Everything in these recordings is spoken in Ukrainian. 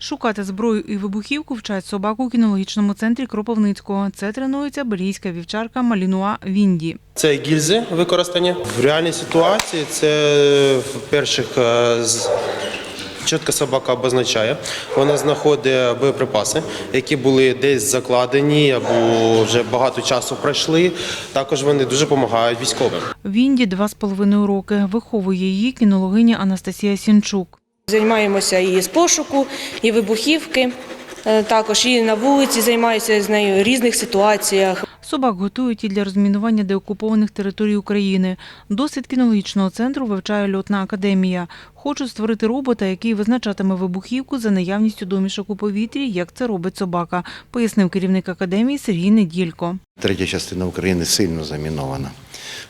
Шукати зброю і вибухівку вчать собаку у кінологічному центрі Кропивницького. Це тренується бельгійська вівчарка Малінуа Вінді. Це гільзи використання. В реальній ситуації це в перших е, з- чітко собака обозначає. Вона знаходить боєприпаси, які були десь закладені або вже багато часу пройшли. Також вони дуже допомагають військовим. Вінді два з половиною роки. Виховує її кінологиня Анастасія Сінчук. Займаємося і з пошуку, і вибухівки. Е, Також і на вулиці займаюся з нею в різних ситуаціях. Собак готують і для розмінування деокупованих територій України. Досвід кінологічного центру вивчає льотна академія. Хочуть створити робота, який визначатиме вибухівку за наявністю домішок у повітрі, як це робить собака, пояснив керівник академії Сергій Неділько. Третя частина України сильно замінована.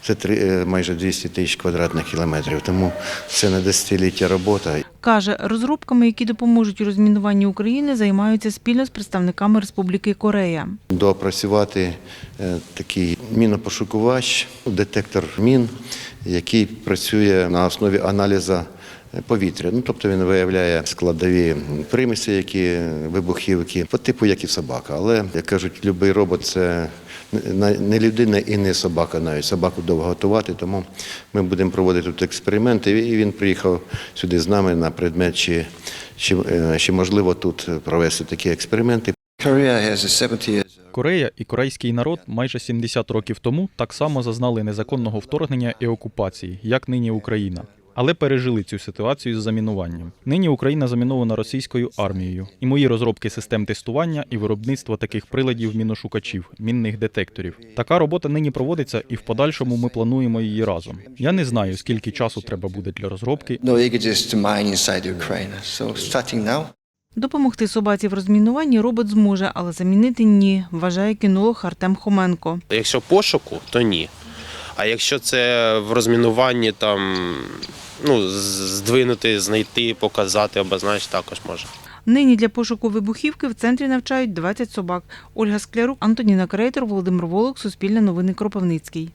Це е, майже 200 тисяч квадратних кілометрів. Тому це не десятиліття робота. Каже, розробками, які допоможуть у розмінуванні України, займаються спільно з представниками Республіки Корея. Доопрацювати е, такий мінопошукувач, детектор мін, який працює на основі аналізу е, повітря. Ну, тобто він виявляє складові приміси, які вибухівки, по типу, як і собака. Але, як кажуть, будь-який робот це не людина і не собака навіть. Собаку довго готувати, тому ми будемо проводити тут експерименти. І він приїхав сюди з нами на предмет, чи, чи, е, чи можливо тут провести такі експерименти. Korea has a 70 years. Корея і корейський народ майже 70 років тому так само зазнали незаконного вторгнення і окупації, як нині Україна. Але пережили цю ситуацію з замінуванням. Нині Україна замінована російською армією, і мої розробки систем тестування і виробництва таких приладів міношукачів, мінних детекторів. Така робота нині проводиться, і в подальшому ми плануємо її разом. Я не знаю, скільки часу треба буде для розробки No images to mine inside Ukraine. So starting now. Допомогти собаці в розмінуванні робот зможе, але замінити ні, вважає кінолог Артем Хоменко. Якщо пошуку, то ні. А якщо це в розмінуванні там ну, здвинути, знайти, показати, обозначити, також може. Нині для пошуку вибухівки в центрі навчають 20 собак. Ольга Склярук, Антоніна Крейтор, Володимир Волок, Суспільне новини Кропивницький.